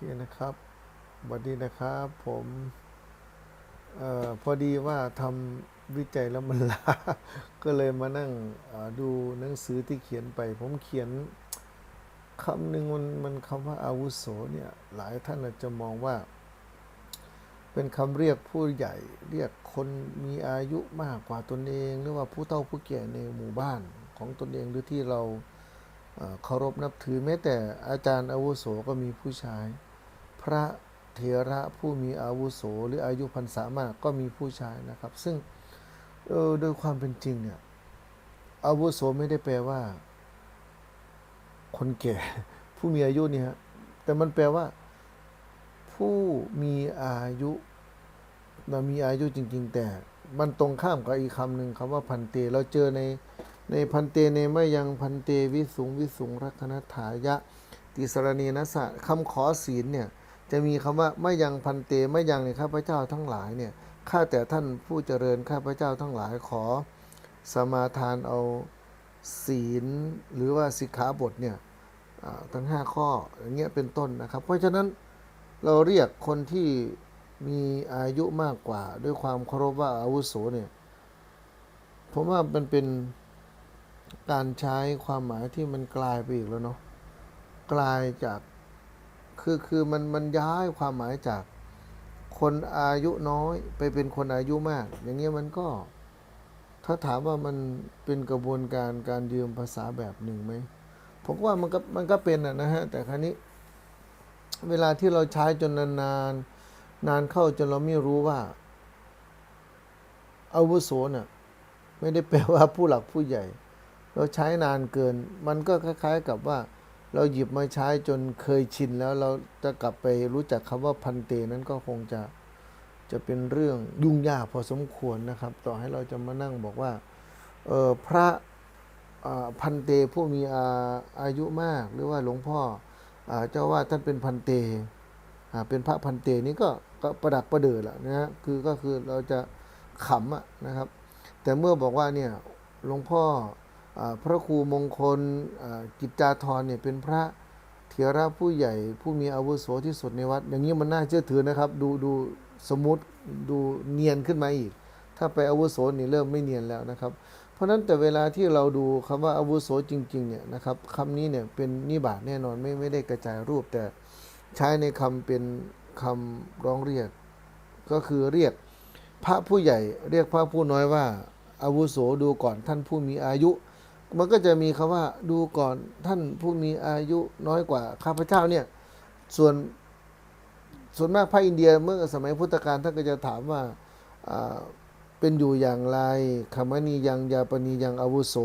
คนะครับสวัสดีนะครับผมเออพอดีว่าทำวิจัยแล้วมันลาก็เลยมานั่งดูหนังสือที่เขียนไป ผมเขียนคำหนึ่งมันมันคำว่าอาวุโสเนี่ยหลายท่านอาจจะมองว่า เป็นคำเรียกผู้ใหญ่ เรียกคนมีอายุมากกว่าตนเอง หรือว่าผู้เฒ่าผู้แก่ในหมู่บ้านของตนเองหรือที่เราเคารพนับถือแม้แต่อาจารย์อาวุโสก็มีผู้ชาย พระเถระผู้มีอาวุโสหรืออายุพรรษามากก็มีผู้ชายนะครับ ซึ่งโดยความเป็นจริงเนี่ยอาวุโสไม่ได้แปลว่า คนแก่ผู้มีอายุเนี่ยฮะแต่มันแปลว่า ผู้มีอายุเรามีอายุจริง ๆ แต่มันตรงข้ามกับอีกคำหนึ่งคำว่าพันเต เราเจอในในพันเตเนไมะยังพันเตวิสุงวิสุงรักนถายะติสรณีนัสสะคำขอศีลเนี่ย จะมีคำว่าไมะยังพันเตไมะยังในข้าพเจ้าทั้งหลายเนี่ยข้าแต่ท่านผู้เจริญข้าพเจ้าทั้งหลายขอสมาทานเอาศีลหรือว่าสิกขาบทเนี่ยทั้งห้าข้ออย่างเงี้ยเป็นต้นนะครับ เพราะฉะนั้นเราเรียกคนที่มีอายุมากกว่า ด้วยความเคารพว่าอาวุโสเนี่ยผมว่ามันเป็นการใช้ความหมายที่มันกลายไปอีกแล้วเนาะกลายจาก คือคือมันมันย้ายความหมายจากคนอายุน้อยไปเป็นคนอายุมาก อย่างเงี้ยมันก็ ถ้าถามว่ามันเป็นกระบวนการการยืมภาษาแบบหนึ่งไหมผมว่ามันก็มันก็เป็นอะนะฮะ แต่ครั้นี้ เวลาที่เราใช้จนนานนนานเข้าจนเราไม่รู้ว่าอาวุโสน่ะไม่ได้แปลว่าผู้หลักผู้ใหญ่ เราใช้นานเกิน มันก็คล้าย ๆกับว่า เราหยิบมาใช้จนเคยชินแล้วเราจะกลับไปรู้จักคำว่าพันเตนั้นก็คงจะจะเป็นเรื่องยุ่งยากพอสมควรนะครับ ต่อให้เราจะมานั่งบอกว่าเออพระพันเตผู้มีอาอายุมากหรือว่าหลวงพ่ออเจ้าว่าท่านเป็นพันเตเป็นพระพันเตนี่ก็ก็ประดักประเดิดละนะฮะคือก็คือเราจะขำะนะครับ แต่เมื่อบอกว่าเนี่ยหลวงพ่อ พระครูมงคลกิจจาธรเนี่ยเป็นพระเถระผู้ใหญ่ผู้มีอาวุโสที่สุดในวัด อย่างนี้มันน่าเชื่อถือนะครับ ดูดูสมมติดูเนียนขึ้นมาอีก ถ้าไปอาวุโสนี่เริ่มไม่เนียนแล้วนะครับ เพราะฉะนั้นแต่เวลาที่เราดูคำว่าอาวุโสจริงๆเนี่ยนะครับคำนี้เนี่ยเป็นนิบาตแน่นอนไม่ไม่ได้กระจายรูป แต่ใช้ในคำเป็นคำร้องเรียก ก็คือเรียกพระผู้ใหญ่เรียกพระผู้น้อยว่าอาวุโสดูก่อนท่านผู้มีอายุ มันก็จะมีคำว่าดูก่อนท่านผู้มีอายุน้อยกว่าข้าพเจ้าเนี่ย ส่วนส่วนมากพระอินเดียเมื่อสมัยพุทธกาลท่านก็จะถามว่าเป็นอยู่อย่างไรคำนียังยาปณียังอาวุโส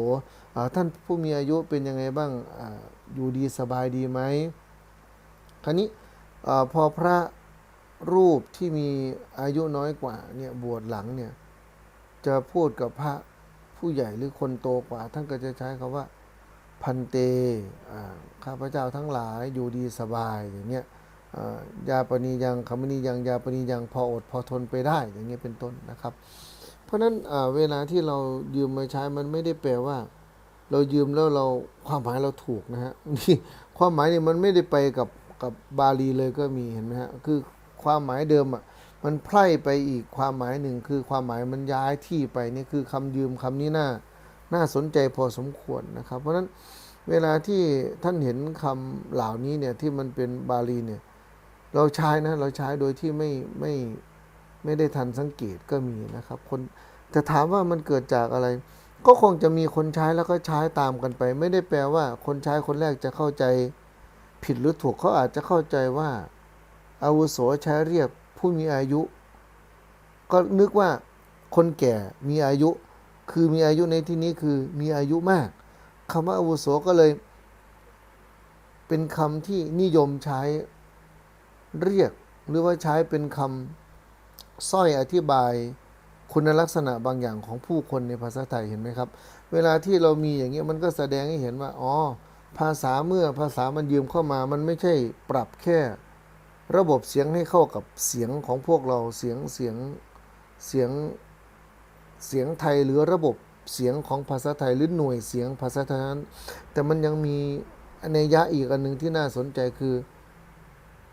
ท่านผู้มีอายุเป็นยังไงบ้างออยู่ดีสบายดีไหมคราวนี้พอพระรูปที่มีอายุน้อยกว่าเนี่ยบวชหลังเนี่ยจะพูดกับพระ ผู้ใหญ่หรือคนโตกว่า ท่านก็จะใช้คำว่า พันเตอ่าข้าพเจ้าทั้งหลายอยู่ดีสบายอย่างเงี้ยยาปณียังคำนียังยาปณียังพออดพอทนไปได้อย่างเงี้ยเป็นต้นนะครับ เพราะฉะนั้นเวลาที่เรายืมมาใช้มันไม่ได้แปลว่า เรายืมแล้วเราความหมายเราถูกนะฮะนี่ความหมายนี่มันไม่ได้ไปกับกับบาลีเลยก็มีเห็นไหมฮะคือความหมายเดิมอะ มันไพร่ไปอีกความหมายหนึ่งคือความหมายมันย้ายที่ไปนี่คือคำยืมคำนี้น่าน่าสนใจพอสมควรนะครับ เพราะฉะนั้นเวลาที่ท่านเห็นคำเหล่านี้เนี่ยที่มันเป็นบาลีเนี่ยเราใช้นะเราใช้โดยที่ไม่ไม่ไม่ได้ทันสังเกตก็มีนะครับ คนแต่ถามว่ามันเกิดจากอะไร ก็คงจะมีคนใช้แล้วก็ใช้ตามกันไป ไม่ได้แปลว่าคนใช้คนแรกจะเข้าใจผิดหรือถูกเขาอาจจะเข้าใจว่าอาวุโสใช้เรียก ผู้มีอายุ ก็นึกว่าคนแก่มีอายุ คือมีอายุในที่นี้คือมีอายุมากคำว่าอาวุโสก็เลย เป็นคำที่นิยมใช้เรียก หรือว่าใช้เป็นคำสร้อยอธิบาย คุณลักษณะบางอย่างของผู้คนในภาษาไทยเห็นไหมครับ เวลาที่เรามีอย่างเงี้ยมันก็แสดงให้เห็นว่าอ๋อภาษาเมื่อภาษามันยืมเข้ามา มันไม่ใช่ปรับแค่ ระบบเสียงให้เข้ากับเสียงของพวกเราเสียงเสียงเสียงเสียงไทยหรือระบบเสียงของภาษาไทยหรือหน่วยเสียงภาษาไทยนั้นแต่มันยังมีในยยะอีกอันหนึ่งที่น่าสนใจคือ